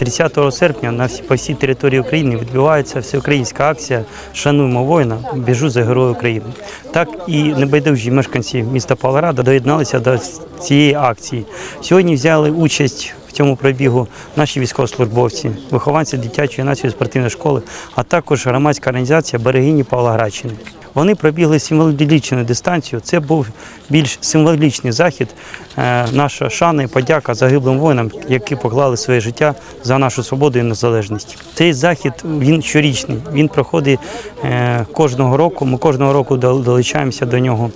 30 серпня на всі, по всій території України відбувається всеукраїнська акція Шануємо воїна, біжу за героя України. Так і небайдужі мешканці міста Павлограда доєдналися до цієї акції. Сьогодні взяли участь в цьому пробігу наші військовослужбовці, вихованці дитячої нації спортивної школи, а також громадська організація Берегині Павлоградщини. Вони пробігли символічну дистанцію. Це був більш символічний захід. Е, Наша шана і подяка загиблим воїнам, які поклали своє життя за нашу свободу і незалежність. Цей захід він щорічний. Він проходить е, кожного року. Ми кожного року долучаємося до нього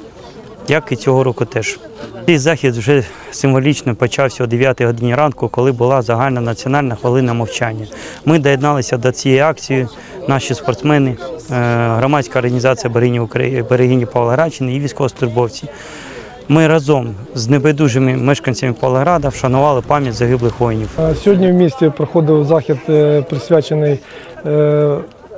як і цього року теж. Цей захід вже символічно почався о 9 годині ранку, коли була загальна національна хвилина мовчання. Ми доєдналися до цієї акції, наші спортсмени, е, громадська організація Берегині Берегині Павлоградщини і військовослужбовці. Ми разом з небайдужими мешканцями Павлограда вшанували пам'ять загиблих воїнів. Е, Сьогодні в місті проходив захід, е, присвячений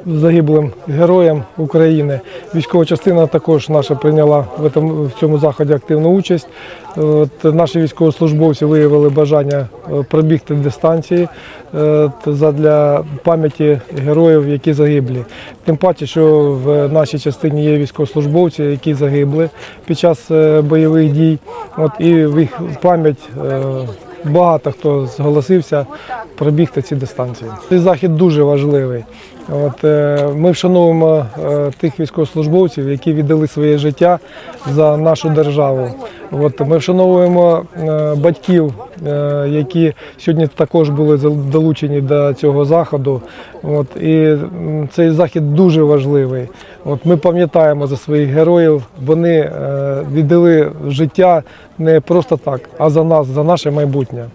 загиблим героям України. Військова частина також наша прийняла в цьому, заході активну участь. От, наші військовослужбовці виявили бажання е, пробігти дистанції е, задля пам'яті героїв, які загиблі. Тим паче, що в нашій частині є військовослужбовці, які загибли під час е, бойових дій. От, і в їх пам'ять багато хто зголосився пробігти ці дистанції. Цей захід дуже важливий. От, е, ми вшановуємо е, тих військовослужбовців, які віддали своє життя за нашу державу. От, ми вшановуємо е, батьків, які сьогодні також були долучені до цього заходу. От, і цей захід дуже важливий. От, ми пам'ятаємо за своїх героїв. Вони віддали життя не просто так, а за нас, за наше майбутнє.